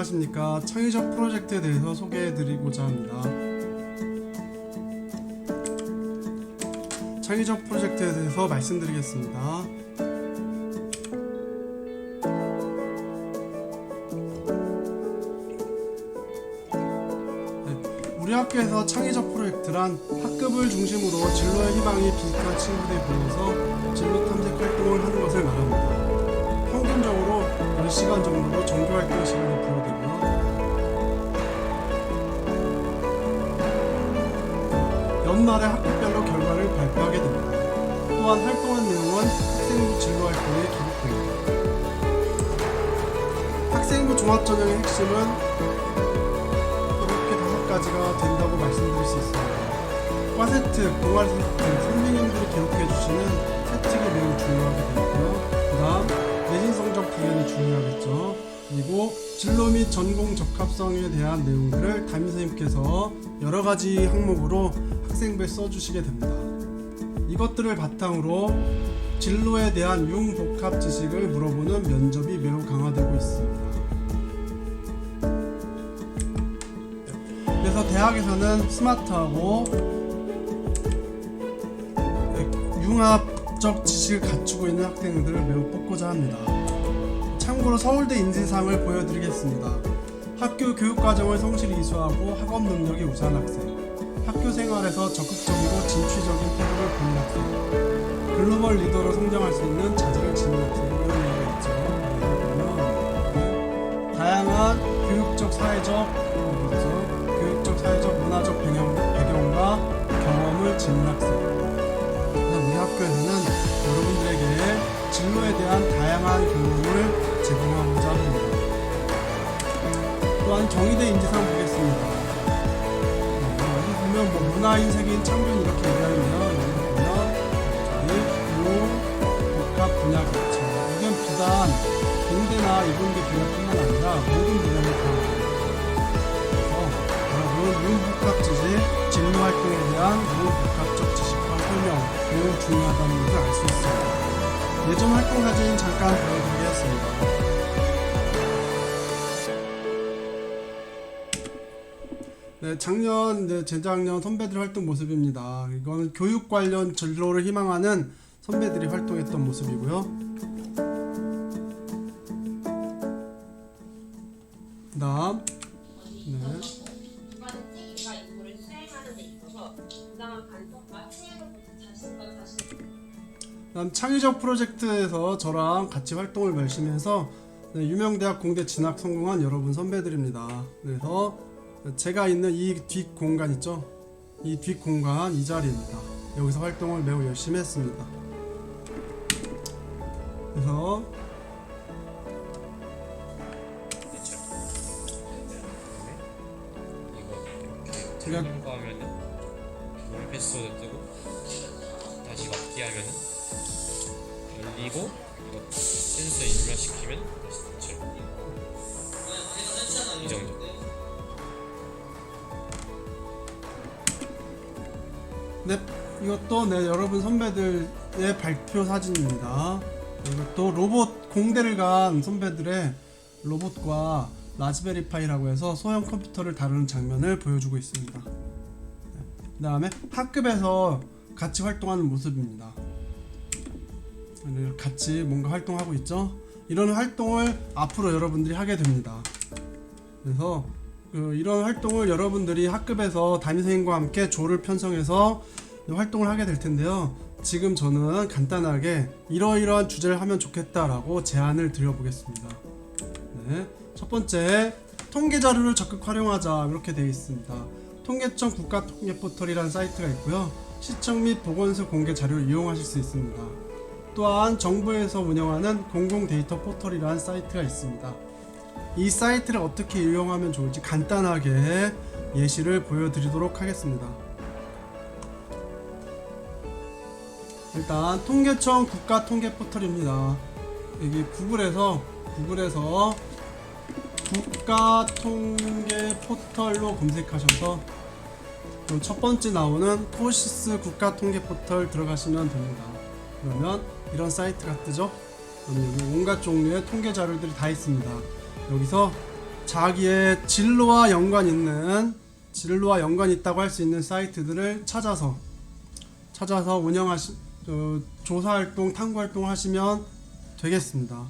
안녕하십니까 창의적 프로젝트에 대해서 소개해드리고자 합니다. 창의적 프로젝트에 대해서 말씀드리겠습니다. 네, 우리 학교에서 창의적 프로젝트란 학급을 중심으로 진로의 희망이 비슷한 친구들이 모여서 진로 탐색 활동을 하는 것을 말합니다. 평균적으로 10시간 정도로 정규 활동 시간이 부여되고요. 연말에 학급별로 결과를 발표하게 됩니다. 또한 활동한 내용은 학생부 진로 활동에 기록됩니다. 학생부 종합 전형의 핵심은 이렇게 다섯 가지가 된다고 말씀드릴 수 있습니다. 과 세트, 동아리 세트, 선생님들이 기록해 주시는 세특이 매우 중요하게 되고요. 그 다음 구현이 중요하겠죠. 그리고 진로 및 전공 적합성에 대한 내용들을 담임 선생님께서 여러 가지 항목으로 학생부에 써주시게 됩니다. 이것들을 바탕으로 진로에 대한 융복합 지식을 물어보는 면접이 매우 강화되고 있습니다. 그래서 대학에서는 스마트하고 융합적 지식을 갖추고 있는 학생들을 매우 뽑고자 합니다. 참고로 서울대 인지상을 보여드리겠습니다. 학교 교육과정을 성실히 이수하고 학업 능력이 우수한 학생, 학교 생활에서 적극적이고 진취적인 태도를 보이는 학생, 글로벌 리더로 성장할 수 있는 자질을 지닌 학생 이런 얘기가 있죠. 그러면 다양한 교육적, 사회적, 그렇죠? 교육적, 사회적, 문화적 배경, 배경과 경험을 지닌 학생. 그래서 우리 학교에서는 여러분들에게 진로에 대한 다양한 경험을 또한 경희대 인지상 보겠습니다. 어, 여기 보면 뭐 문화인 세계인 창조인 이렇게 얘기하는데요. 여기 보면 저희 분야가 있죠. 이건 비단 공대나 이공대 분야뿐만 아니라 모든 분야를 다 그래서 여러분 융복합 지식, 진로 활동에 대한 융복합적 지식과 설명 매우 중요하다는 것을 알 수 있습니다. 예전 활동 사진 잠깐 보여드리겠습 네, 작년, 네, 재작년 선배들 활동 모습입니다. 이거는 교육 관련 진로를 희망하는 선배들이 활동했던 모습이고요. 그다음, 네. 그다음 창의적 프로젝트에서 저랑 같이 활동을 열심히 해서 네, 유명 대학 공대 진학 성공한 여러분 선배들입니다. 그래서 제가 있는 이 뒷 공간 있죠? 이 뒷 공간 이 자리입니다. 여기서 활동을 매우 열심히 했습니다. 그래서 제가- 하면은 패스워드 뜨고 다시 맞게 하면은 열리고 센서 입력시키면 다시 이것도 네, 여러분 선배들의 발표 사진입니다. 이것도 로봇 공대를 간 선배들의 로봇과 라즈베리 파이라고 해서 소형 컴퓨터를 다루는 장면을 보여주고 있습니다. 그 다음에 학급에서 같이 활동하는 모습입니다. 네, 같이 뭔가 활동하고 있죠. 이런 활동을 앞으로 여러분들이 하게 됩니다. 그래서 그 이런 활동을 여러분들이 학급에서 담임 선생님과 함께 조를 편성해서 활동을 하게 될 텐데요. 지금 저는 간단하게 이러이러한 주제를 하면 좋겠다라고 제안을 드려보겠습니다. 네. 첫 번째, 통계 자료를 적극 활용하자 이렇게 되어 있습니다. 통계청 국가 통계 포털이라는 사이트가 있고요. 시청 및 보건소 공개 자료를 이용하실 수 있습니다. 또한 정부에서 운영하는 공공 데이터 포털이라는 사이트가 있습니다. 이 사이트를 어떻게 이용하면 좋을지 간단하게 예시를 보여드리도록 하겠습니다. 일단 통계청 국가 통계 포털입니다. 여기 구글에서 구글에서 국가 통계 포털로 검색하셔서 첫 번째 나오는 토시스 국가 통계 포털 들어가시면 됩니다. 그러면 이런 사이트가 뜨죠. 여기 온갖 종류의 통계 자료들이 다 있습니다. 여기서 자기의 진로와 연관 있는 진로와 연관 있다고 할 수 있는 사이트들을 찾아서 찾아서 운영하시 어, 조사 활동, 탐구 활동 하시면 되겠습니다.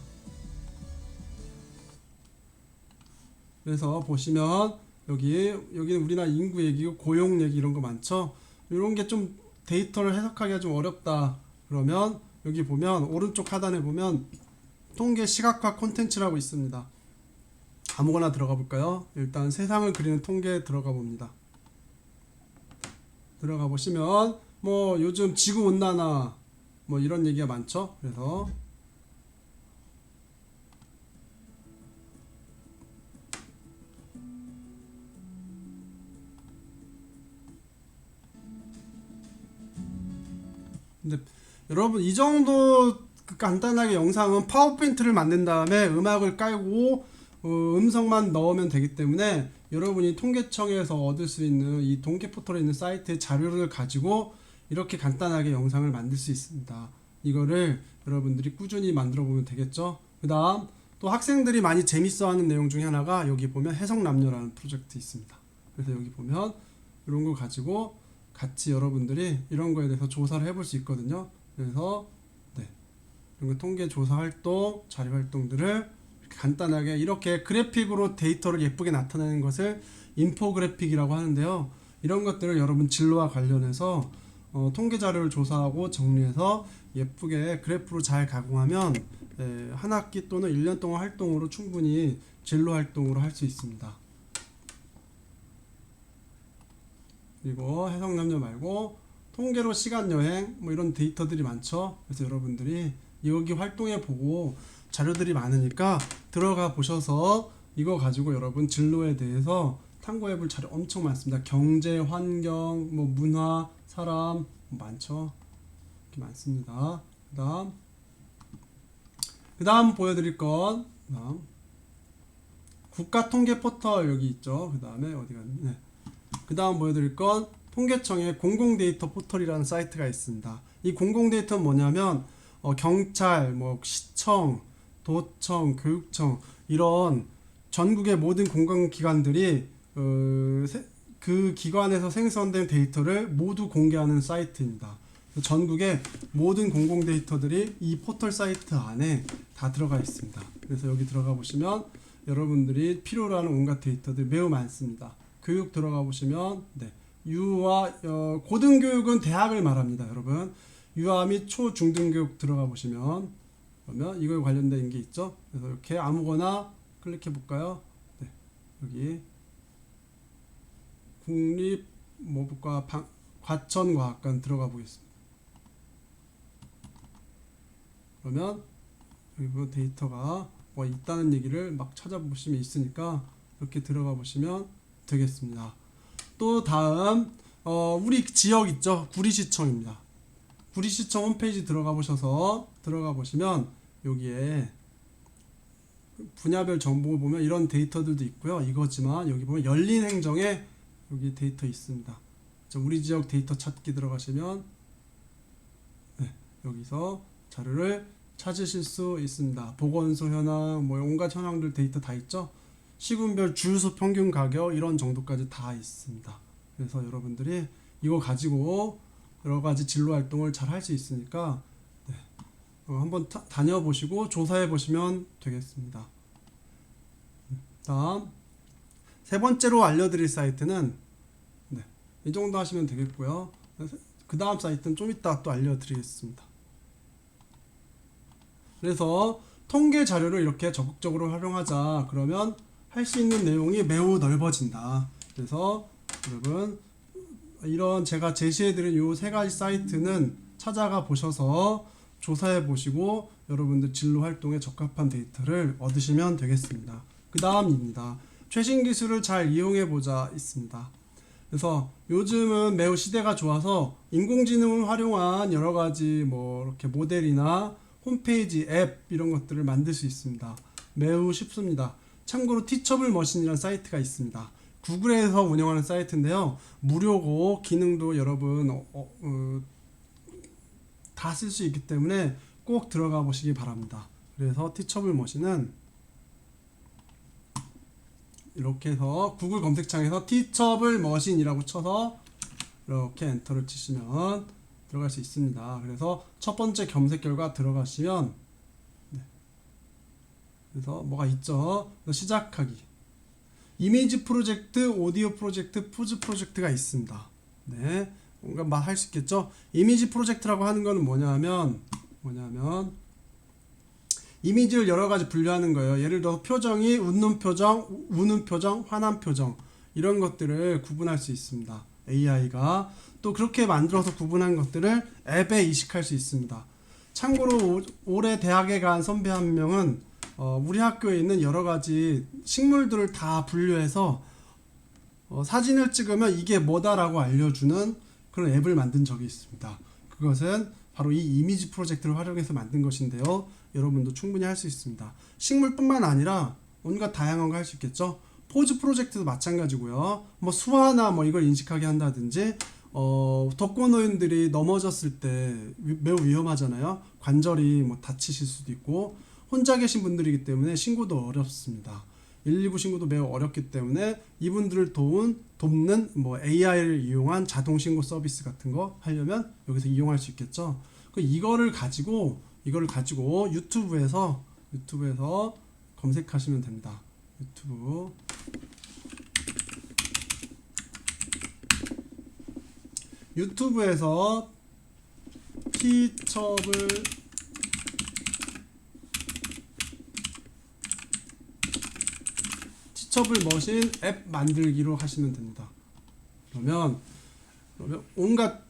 그래서 보시면 여기 여기는 우리나라 인구 얘기고 고용 얘기 이런 거 많죠. 이런 게 좀 데이터를 해석하기가 좀 어렵다. 그러면 여기 보면 오른쪽 하단에 보면 통계 시각화 콘텐츠라고 있습니다. 아무거나 들어가 볼까요? 일단 세상을 그리는 통계에 들어가 봅니다. 들어가 보시면 뭐 요즘 지구 온난화 뭐 이런 얘기가 많죠. 그래서 근데 여러분 이 정도 그 간단하게 영상은 파워포인트를 만든 다음에 음악을 깔고 어, 음성만 넣으면 되기 때문에 여러분이 통계청에서 얻을 수 있는 이 통계 포털에 있는 사이트의 자료를 가지고 이렇게 간단하게 영상을 만들 수 있습니다. 이거를 여러분들이 꾸준히 만들어 보면 되겠죠. 그 다음 또 학생들이 많이 재밌어 하는 내용 중에 하나가 여기 보면 해석남녀라는 프로젝트 있습니다. 그래서 여기 보면 이런 거 가지고 같이 여러분들이 이런 거에 대해서 조사를 해볼 수 있거든요. 그래서 네 이런 거 통계 조사 활동, 자료 활동들을 간단하게 이렇게 그래픽으로 데이터를 예쁘게 나타내는 것을 인포그래픽이라고 하는데요. 이런 것들을 여러분 진로와 관련해서 어, 통계 자료를 조사하고 정리해서 예쁘게 그래프로 잘 가공하면 예, 한 학기 또는 1년 동안 활동으로 충분히 진로 활동으로 할 수 있습니다. 그리고 해석 남녀 말고 통계로 시간 여행 뭐 이런 데이터들이 많죠. 그래서 여러분들이 여기 활동해 보고 자료들이 많으니까 들어가 보셔서 이거 가지고 여러분 진로에 대해서 탐구해 볼 자료 엄청 많습니다. 경제, 환경, 뭐 문화, 사람 뭐 많죠. 이렇게 많습니다. 그다음 그다음 보여 드릴 건 그다음 국가 통계 포털 여기 있죠. 그다음에 어디 갔니? 네. 그다음 보여 드릴 건 통계청의 공공 데이터 포털이라는 사이트가 있습니다. 이 공공 데이터는 뭐냐면 어, 경찰, 뭐 시청, 도청, 교육청 이런 전국의 모든 공공기관들이 어, 세- 그 기관에서 생성된 데이터를 모두 공개하는 사이트입니다. 전국의 모든 공공 데이터들이 이 포털 사이트 안에 다 들어가 있습니다. 그래서 여기 들어가 보시면 여러분들이 필요로 하는 온갖 데이터들 매우 많습니다. 교육 들어가 보시면 네. 유아 어, 고등교육은 대학을 말합니다, 여러분. 유아 및 초중등교육 들어가 보시면 그러면 이거에 관련된 게 있죠. 그래서 이렇게 아무거나 클릭해 볼까요? 네. 여기 국립 뭐과 과천과학관 들어가 보겠습니다. 그러면 여기 데이터가 뭐 있다는 얘기를 막 찾아보시면 있으니까 이렇게 들어가 보시면 되겠습니다. 또 다음 어, 우리 지역 있죠 구리시청입니다. 구리시청 홈페이지 들어가 보셔서 들어가 보시면 여기에 분야별 정보를 보면 이런 데이터들도 있고요. 이거지만 여기 보면 열린 행정에 여기 데이터 있습니다. 자, 우리 지역 데이터 찾기 들어가시면 네, 여기서 자료를 찾으실 수 있습니다. 보건소 현황, 뭐 온갖 현황들 데이터 다 있죠. 시군별 주유소 평균 가격 이런 정도까지 다 있습니다. 그래서 여러분들이 이거 가지고 여러 가지 진로 활동을 잘 할 수 있으니까 네, 어, 한번 타- 다녀보시고 조사해 보시면 되겠습니다. 음, 다음 세 번째로 알려드릴 사이트는 네, 이 정도 하시면 되겠고요. 그 다음 사이트는 좀 이따 또 알려드리겠습니다. 그래서 통계 자료를 이렇게 적극적으로 활용하자 그러면 할 수 있는 내용이 매우 넓어진다. 그래서 여러분 이런 제가 제시해드린 요세 가지 사이트는 찾아가 보셔서 조사해 보시고 여러분들 진로 활동에 적합한 데이터를 얻으시면 되겠습니다. 그 다음입니다. 최신 기술을 잘 이용해 보자 있습니다. 그래서 요즘은 매우 시대가 좋아서 인공지능을 활용한 여러 가지 뭐 이렇게 모델이나 홈페이지 앱 이런 것들을 만들 수 있습니다. 매우 쉽습니다. 참고로 티처블 머신이라는 사이트가 있습니다. 구글에서 운영하는 사이트인데요. 무료고 기능도 여러분 어, 어, 다쓸 수 있기 때문에 꼭 들어가 보시기 바랍니다. 그래서 티처블 머신은 이렇게 해서 구글 검색창에서 티처블 머신이라고 쳐서 이렇게 엔터를 치시면 들어갈 수 있습니다. 그래서 첫 번째 검색 결과 들어가시면 네. 그래서 뭐가 있죠? 시작하기. 이미지 프로젝트, 오디오 프로젝트, 푸즈 프로젝트가 있습니다. 네. 뭔가 말할 수 있겠죠? 이미지 프로젝트라고 하는 거는 뭐냐면 뭐냐면 이미지를 여러 가지 분류하는 거예요. 예를 들어 표정이 웃는 표정, 우- 우는 표정, 화난 표정 이런 것들을 구분할 수 있습니다. AI가 또 그렇게 만들어서 구분한 것들을 앱에 이식할 수 있습니다. 참고로 오- 올해 대학에 간 선배 한 명은 어, 우리 학교에 있는 여러 가지 식물들을 다 분류해서 어, 사진을 찍으면 이게 뭐다라고 알려주는 그런 앱을 만든 적이 있습니다. 그것은 바로 이 이미지 프로젝트를 활용해서 만든 것인데요. 여러분도 충분히 할 수 있습니다. 식물뿐만 아니라 온갖 다양한 거 할 수 있겠죠. 포즈 프로젝트도 마찬가지고요. 뭐 수화나 뭐 이걸 인식하게 한다든지 어, 독거노인들이 넘어졌을 때 위- 매우 위험하잖아요. 관절이 뭐 다치실 수도 있고 혼자 계신 분들이기 때문에 신고도 어렵습니다. 119 신고도 매우 어렵기 때문에 이분들을 도운 돕는 뭐 AI를 이용한 자동 신고 서비스 같은 거 하려면 여기서 이용할 수 있겠죠. 그 이거를 가지고 이거를 가지고 유튜브에서 유튜브에서 검색하시면 됩니다. 유튜브 유튜브에서 티처블 티처블 머신 앱 만들기로 하시면 됩니다. 그러면 그러면 온갖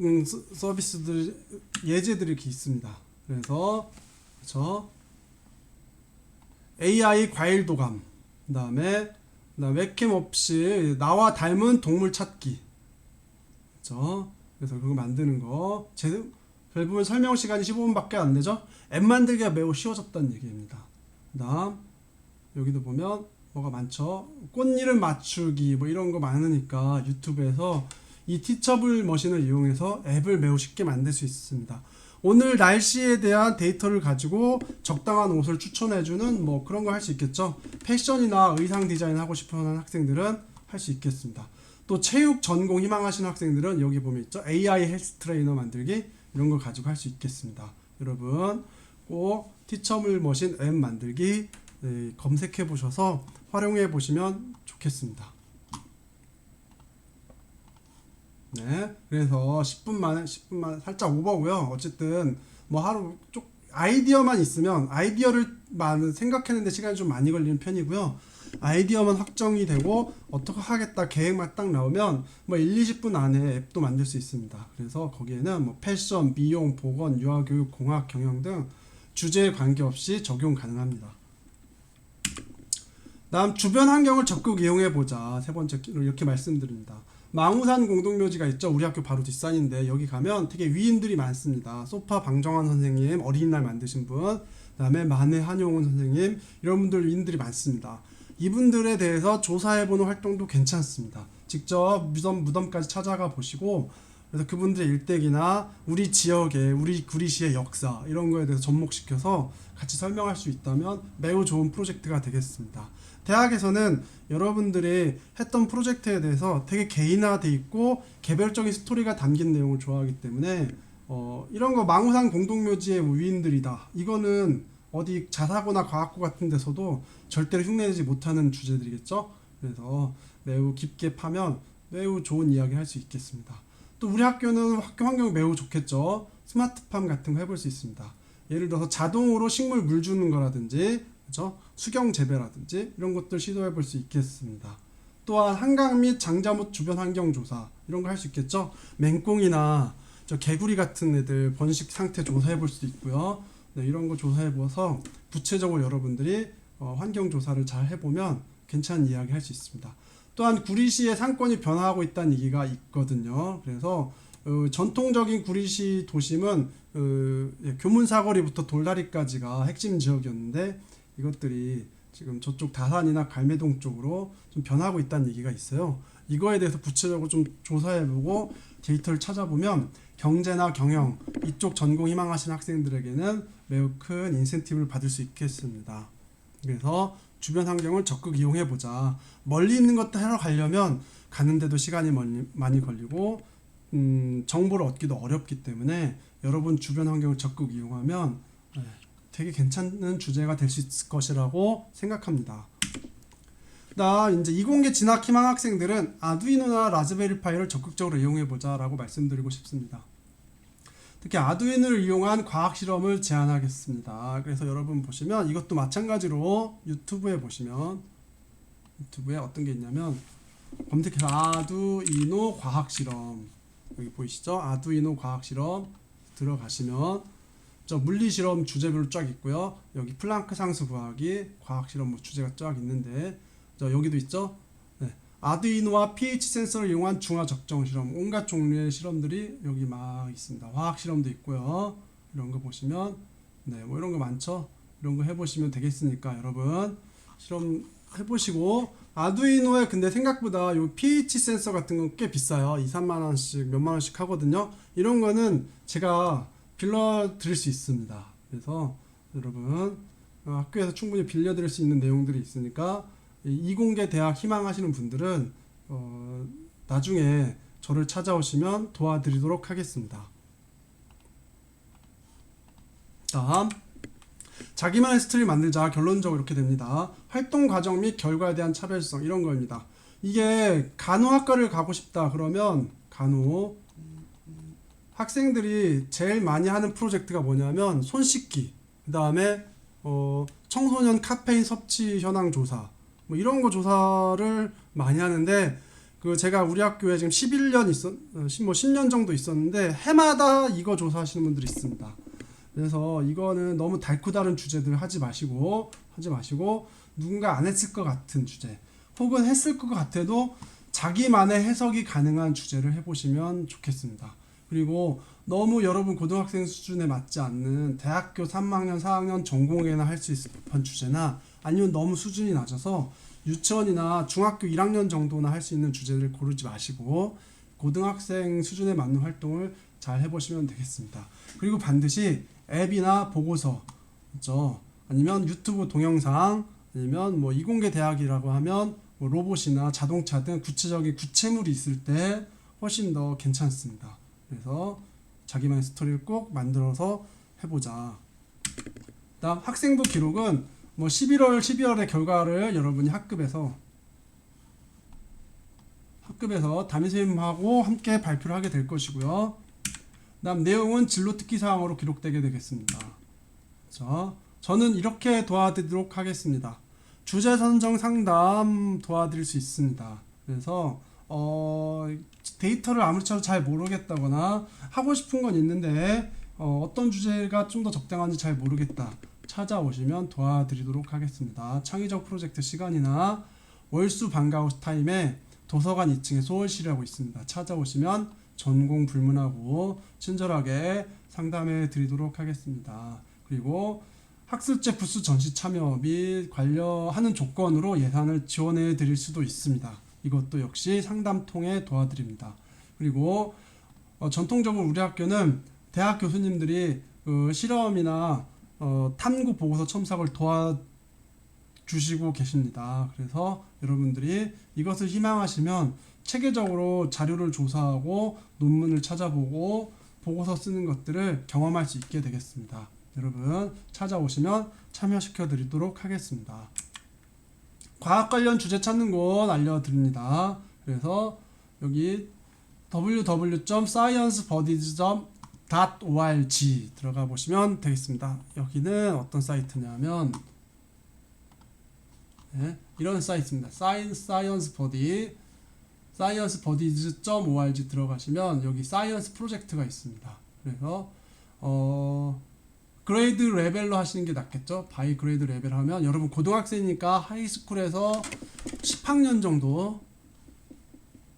음, 서- 서비스들 예제들이 이렇게 있습니다. 그래서 그렇죠. AI 과일 도감 그다음에 그다음 웹캠 없이 나와 닮은 동물 찾기 그렇죠. 그래서 그거 만드는 거 제, 대부분 설명 시간이 15분밖에 안 되죠. 앱 만들기가 매우 쉬워졌다는 얘기입니다. 그다음 여기도 보면 뭐가 많죠. 꽃 이름 맞추기 뭐 이런 거 많으니까 유튜브에서 이 티처블 머신을 이용해서 앱을 매우 쉽게 만들 수 있습니다. 오늘 날씨에 대한 데이터를 가지고 적당한 옷을 추천해주는 뭐 그런 거 할 수 있겠죠. 패션이나 의상 디자인 하고 싶어하는 학생들은 할 수 있겠습니다. 또 체육 전공 희망하시는 학생들은 여기 보면 있죠. AI 헬스 트레이너 만들기 이런 걸 가지고 할 수 있겠습니다. 여러분 꼭 티처블 머신 앱 만들기 네, 검색해 보셔서 활용해 보시면 좋겠습니다. 네, 그래서 10분만 10분만 살짝 오버고요. 어쨌든 뭐 하루 쪽 아이디어만 있으면 아이디어를 많은 생각했는데 시간이 좀 많이 걸리는 편이고요. 아이디어만 확정이 되고 어떻게 하겠다 계획만 딱 나오면 뭐 1, 20분 안에 앱도 만들 수 있습니다. 그래서 거기에는 뭐 패션, 미용, 보건, 유아교육, 공학, 경영 등 주제에 관계없이 적용 가능합니다. 다음 주변 환경을 적극 이용해 보자 세 번째 이렇게 말씀드립니다. 망우산 공동묘지가 있죠. 우리 학교 바로 뒷산인데 여기 가면 되게 위인들이 많습니다. 소파 방정환 선생님 어린이날 만드신 분, 그다음에 만해 한용운 선생님 이런 분들 위인들이 많습니다. 이분들에 대해서 조사해보는 활동도 괜찮습니다. 직접 무덤 무덤까지 찾아가 보시고 그래서 그분들의 일대기나 우리 지역의 우리 구리시의 역사 이런 거에 대해서 접목시켜서 같이 설명할 수 있다면 매우 좋은 프로젝트가 되겠습니다. 대학에서는 여러분들이 했던 프로젝트에 대해서 되게 개인화돼 있고 개별적인 스토리가 담긴 내용을 좋아하기 때문에 어, 이런 거 망우산 공동묘지의 위인들이다. 이거는 어디 자사고나 과학고 같은 데서도 절대로 흉내내지 못하는 주제들이겠죠. 그래서 매우 깊게 파면 매우 좋은 이야기 할수 있겠습니다. 또 우리 학교는 학교 환경이 매우 좋겠죠. 스마트팜 같은 거 해볼 수 있습니다. 예를 들어서 자동으로 식물 물 주는 거라든지 그죠? 수경 재배라든지 이런 것들 시도해 볼 수 있겠습니다. 또한 한강 및 장자못 주변 환경 조사 이런 거 할 수 있겠죠. 맹꽁이나 저 개구리 같은 애들 번식 상태 조사해 볼 수도 있고요. 네, 이런 거 조사해 보서 구체적으로 여러분들이 어, 환경 조사를 잘 해보면 괜찮은 이야기 할 수 있습니다. 또한 구리시의 상권이 변화하고 있다는 얘기가 있거든요. 그래서 어, 전통적인 구리시 도심은 어, 예, 교문사거리부터 돌다리까지가 핵심 지역이었는데 이것들이 지금 저쪽 다산이나 갈매동 쪽으로 좀 변하고 있다는 얘기가 있어요. 이거에 대해서 구체적으로 좀 조사해보고 데이터를 찾아보면 경제나 경영 이쪽 전공 희망하시는 학생들에게는 매우 큰 인센티브를 받을 수 있겠습니다. 그래서 주변 환경을 적극 이용해 보자. 멀리 있는 것도 하러 가려면 가는데도 시간이 많이 걸리고 음, 정보를 얻기도 어렵기 때문에 여러분 주변 환경을 적극 이용하면 네, 되게 괜찮은 주제가 될 수 있을 것이라고 생각합니다. 나 이제 이공계 진학 희망 학생들은 아두이노나 라즈베리 파이를 적극적으로 이용해 보자라고 말씀드리고 싶습니다. 특히 아두이노를 이용한 과학 실험을 제안하겠습니다. 그래서 여러분 보시면 이것도 마찬가지로 유튜브에 보시면 유튜브에 어떤 게 있냐면 검색해서 아두이노 과학 실험 여기 보이시죠? 아두이노 과학 실험 들어가시면 저 물리 실험 주제별로 쫙 있고요. 여기 플랑크 상수 구하기 과학 실험 뭐 주제가 쫙 있는데 저 여기도 있죠. 네. 아두이노와 pH 센서를 이용한 중화 적정 실험 온갖 종류의 실험들이 여기 막 있습니다. 화학 실험도 있고요. 이런 거 보시면 네, 뭐 이런 거 많죠. 이런 거 해보시면 되겠으니까 여러분 실험 해보시고 아두이노에 근데 생각보다 요 pH 센서 같은 건 꽤 비싸요. 2, 3만 원씩 몇 만 원씩 하거든요. 이런 거는 제가 빌려 드릴 수 있습니다. 그래서 여러분 어, 학교에서 충분히 빌려 드릴 수 있는 내용들이 있으니까 이 이공계 대학 희망하시는 분들은 어, 나중에 저를 찾아오시면 도와드리도록 하겠습니다. 다음 자기만의 스토리 만들자 결론적으로 이렇게 됩니다. 활동 과정 및 결과에 대한 차별성 이런 거입니다. 이게 간호학과를 가고 싶다 그러면 간호 학생들이 제일 많이 하는 프로젝트가 뭐냐면 손 씻기 그 다음에 어, 청소년 카페인 섭취 현황 조사 뭐 이런 거 조사를 많이 하는데 그 제가 우리 학교에 지금 11년 있었 어, 10, 뭐 10년 정도 있었는데 해마다 이거 조사하시는 분들이 있습니다. 그래서 이거는 너무 달고 다른 주제들 하지 마시고 하지 마시고 누군가 안 했을 것 같은 주제 혹은 했을 것 같아도 자기만의 해석이 가능한 주제를 해보시면 좋겠습니다. 그리고 너무 여러분 고등학생 수준에 맞지 않는 대학교 3학년, 4학년 전공에나 할 수 있을 법한 주제나 아니면 너무 수준이 낮아서 유치원이나 중학교 1학년 정도나 할 수 있는 주제를 고르지 마시고 고등학생 수준에 맞는 활동을 잘 해보시면 되겠습니다. 그리고 반드시 앱이나 보고서 있죠. 아니면 유튜브 동영상 아니면 뭐 이공계 대학이라고 하면 뭐 로봇이나 자동차 등 구체적인 구체물이 있을 때 훨씬 더 괜찮습니다. 그래서 자기만의 스토리를 꼭 만들어서 해보자. 다음 학생부 기록은 뭐 11월 12월의 결과를 여러분이 학급에서 학급에서 담임 선생님하고 함께 발표를 하게 될 것이고요. 다음 내용은 진로 특기 사항으로 기록되게 되겠습니다. 자, 저는 이렇게 도와드리도록 하겠습니다. 주제 선정 상담 도와드릴 수 있습니다. 그래서 어, 데이터를 아무리쳐도 잘 모르겠다거나 하고 싶은 건 있는데 어, 어떤 주제가 좀 더 적당한지 잘 모르겠다. 찾아오시면 도와드리도록 하겠습니다. 창의적 프로젝트 시간이나 월수 방과후 타임에 도서관 2층에 소월실이라고 있습니다. 찾아오시면 전공 불문하고 친절하게 상담해 드리도록 하겠습니다. 그리고 학술제 부스 전시 참여 및 관련하는 조건으로 예산을 지원해 드릴 수도 있습니다. 이것도 역시 상담 통해 도와드립니다. 그리고 어, 전통적으로 우리 학교는 대학 교수님들이 그 실험이나 어, 탐구 보고서 첨삭을 도와주시고 계십니다. 그래서 여러분들이 이것을 희망하시면 체계적으로 자료를 조사하고 논문을 찾아보고 보고서 쓰는 것들을 경험할 수 있게 되겠습니다. 여러분 찾아오시면 참여시켜 드리도록 하겠습니다. 과학 관련 주제 찾는 곳 알려드립니다. 그래서 여기 www.sciencebodies.org 들어가 보시면 되겠습니다. 여기는 어떤 사이트냐면 네, 이런 사이트입니다. Science Science Body sciencebodies.org 들어가시면 여기 사이언스 프로젝트가 있습니다. 그래서 어 그레이드 레벨로 하시는 게 낫겠죠? 바이 그레이드 레벨 하면 여러분 고등학생이니까 하이스쿨에서 10학년 정도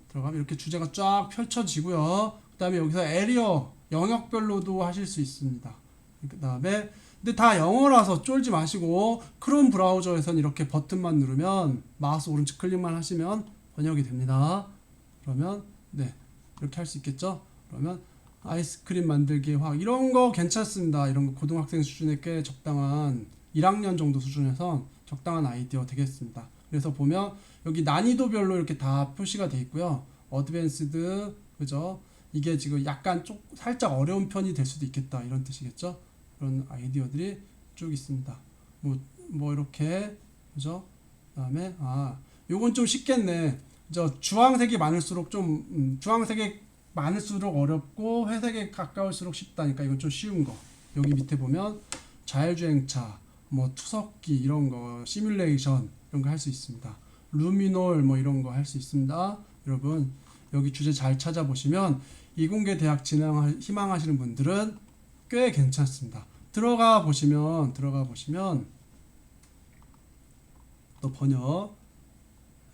들어가면 이렇게 주제가 쫙 펼쳐지고요. 그 다음에 여기서 에리어 영역별로도 하실 수 있습니다. 그 다음에 근데 다 영어라서 쫄지 마시고 크롬 브라우저에선 이렇게 버튼만 누르면 마우스 오른쪽 클릭만 하시면 번역이 됩니다. 그러면 네 이렇게 할 수 있겠죠? 그러면 아이스크림 만들기 화학 이런 거 괜찮습니다. 이런 거 고등학생 수준에 꽤 적당한 1학년 정도 수준에선 적당한 아이디어 되겠습니다. 그래서 보면 여기 난이도별로 이렇게 다 표시가 돼 있고요. 어드밴스드 그죠? 이게 지금 약간 좀 살짝 어려운 편이 될 수도 있겠다 이런 뜻이겠죠? 그런 아이디어들이 쭉 있습니다. 뭐뭐 이렇게 그죠? 그다음에 아 요건 좀 쉽겠네. 저 주황색이 많을수록 좀 음, 주황색이 많을수록 어렵고 회색에 가까울수록 쉽다니까 이건 좀 쉬운 거. 여기 밑에 보면 자율주행차, 뭐 투석기 이런 거, 시뮬레이션 이런 거 할 수 있습니다. 루미놀 뭐 이런 거 할 수 있습니다. 여러분 여기 주제 잘 찾아보시면 이공계 대학 진학 희망하시는 분들은 꽤 괜찮습니다. 들어가 보시면 들어가 보시면 또 번역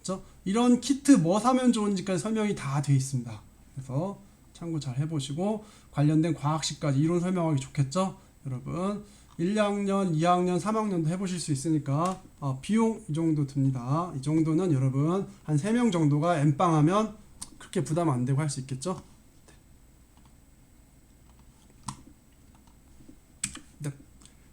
그렇죠? 이런 키트 뭐 사면 좋은지까지 설명이 다돼 있습니다. 그래서 참고 잘 해보시고 관련된 과학식까지 이론 설명하기 좋겠죠? 여러분 1, 2학년, 2학년, 3학년도 해보실 수 있으니까 어, 비용 이 정도 듭니다. 이 정도는 여러분 한 3명 정도가 엠빵 하면 그렇게 부담 안 되고 할 수 있겠죠? 네.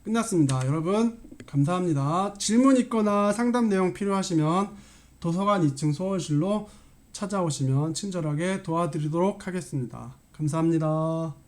끝났습니다. 여러분 감사합니다. 질문 있거나 상담 내용 필요하시면 도서관 2층 소원실로 찾아오시면 친절하게 도와드리도록 하겠습니다. 감사합니다.